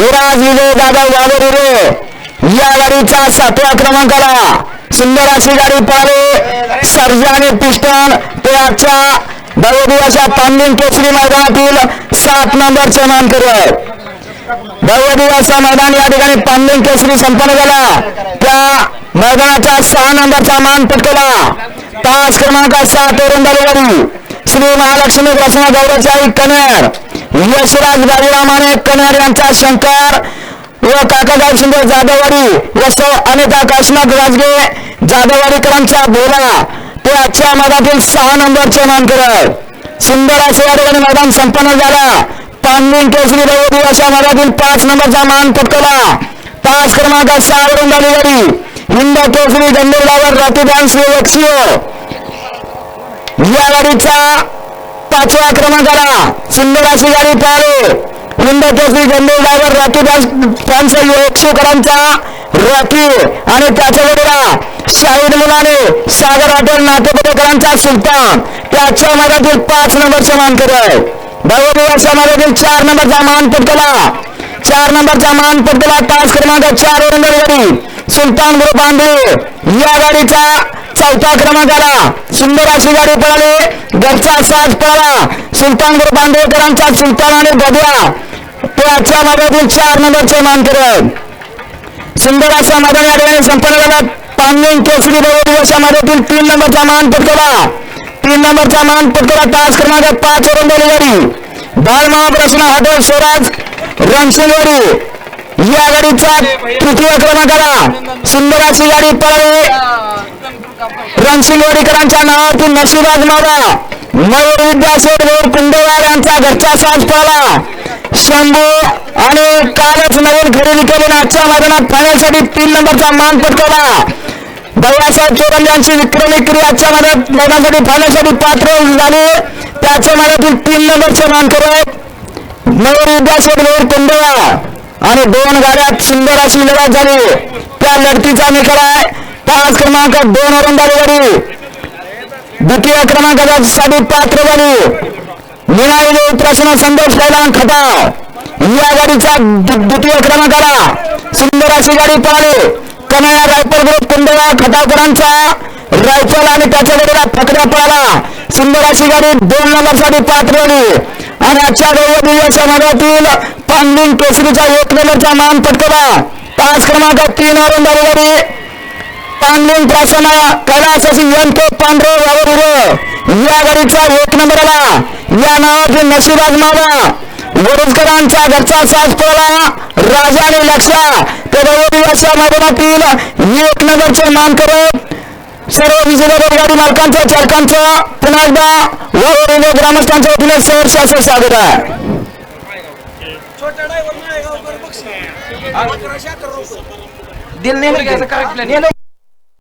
विराज विजय दादा जाधव या गाडीच्या सातव्या क्रमांकाला सुंदर अशी गाडी पळाली. सर्जा आणि पिस्टन ते आजच्या दवदिवाच्या पांडिन केसरी मैदानातील सात नंबरचे मानकरी आहेत. दवदिवाचा मैदान या ठिकाणी पांडिन केसरी संपन्न झाला. त्या मैदानाच्या सहा नंबरचा मान पटकला पाच क्रमांक सात वरून गाडी श्री महालक्ष्मी प्रसन्न गौरवची आई कन्यार यशराज बाबूराव माने यांचा शंकर व काकासाहेब सुंदर जाधववाडी व सौ अनिता काशीनाथ राजगे जाधववाडीकरांचा बोला ते आजच्या मैदानातील सहा नंबरचे मानकर. सुंदर असे या ठिकाणी मैदान संपन्न झाला. पांडुन केसरी रवी अशा मैदानातील पाच नंबरचा मान पटकला पाच क्रमांक सहा वरून झाली गाडी. हिंद केसरी गंडोलावर रात्री श्री एक्सिओ या गाडीचा पाचव्या क्रमांकाला करा. अशी गाडी पाहू Hind Kesari Gande driver Rocky fans एकशेकरांचा Rocky. आणि त्याच्या जोडीला शाहीद मुलाने सागर हॉटेल नातेपुतेकरांचा सुलतान त्याच्या मधातील पाच नंबरचे मानकर आहे. दहाव्या मधातील चार नंबरचा मान पटकला. चार नंबरचा मान पटकला. पाच क्रमांक चार वरून गाडी सुलतान ग्रुप आंबे या गाडीचा चौथ्या क्रमांकाला सुंदर अशी गाडी पळाली. घरचा साज पळाला. सुलतान ग्रुप सुलतान आणि बदला त्याच्या भागातील चार नंबरचे मानकर. सुंदर असा मैदान या ठिकाणी संपन्न झाला. पांगण केसरी बहु दिवस या मैदानातील तीन नंबरचा मान पटकला तीन नंबरचा मान पटकला तास क्रमांक पाच वरून दिली गाडी. बालमहाप्रश्न हॉटेल स्वराज रणसिंगवाडी या गाडीचा तृतीय क्रमांकाला सुंदर अशी गाडी पळाली. रणसिंगवाडीकरांच्या नावातून नशिबाज मावा मयूर विद्यासेठ वर कुंडेवार यांचा घरचा साज पळाला शंभू आणि कालच नवीन खरेदी केली आजच्या मैदानात फायनलसाठी तीन नंबरचा मान पटकावला. भैयासाहेब चोरल यांची विक्रमी क्रिया आजच्या मैदानात मैदानासाठी फायनलसाठी पात्र झाली. त्याच्या मैदानातील तीन नंबरचे मान करत मयूर विद्यासेठ वर कुंडेवार आणि दोन गाड्यात सुंदर अशी लढत झाली. त्या लढतीचा निकाल आहे. पाच क्रमांक दोन वरून गाडी. द्वितीय क्रमांकासाठी पात्र गाडी. निनावी प्रश्न संदेश कैलान खटा. या गाडीचा द्वितीय क्रमांकाला सुंदर अशी गाडी पळाली. कन्हैया रायफल ग्रुप कुंडवा खटावकरांचा रायफल आणि त्याच्या गाडीला फकड्या पळाला. सुंदर अशी गाडी दोन नंबरसाठी पात्र झाली आणि आजच्या दोन दिवसाच्या मधातील पांडुन केसरीचा एक नंबरचा मान पटकला पाच क्रमांक तीन वरून गाडी. पांडुन प्रसन्न कैलास एन के पांढरे वावर या गाडीचा एक नंबरला या नावाचे नशिबाज मावा वडुजकरांचा घरचा साज पळाला राजा आणि लक्षा ते दिवसच्या मैदानातील एक नंबरचे मान करत सर्व विजेते गाडी मालकांचं चालकांचं पुन्हा एकदा व ग्रामस्थांच्या वतीने सहर्ष असं स्वागत आहे. छोटा ड्रायव्हर नाही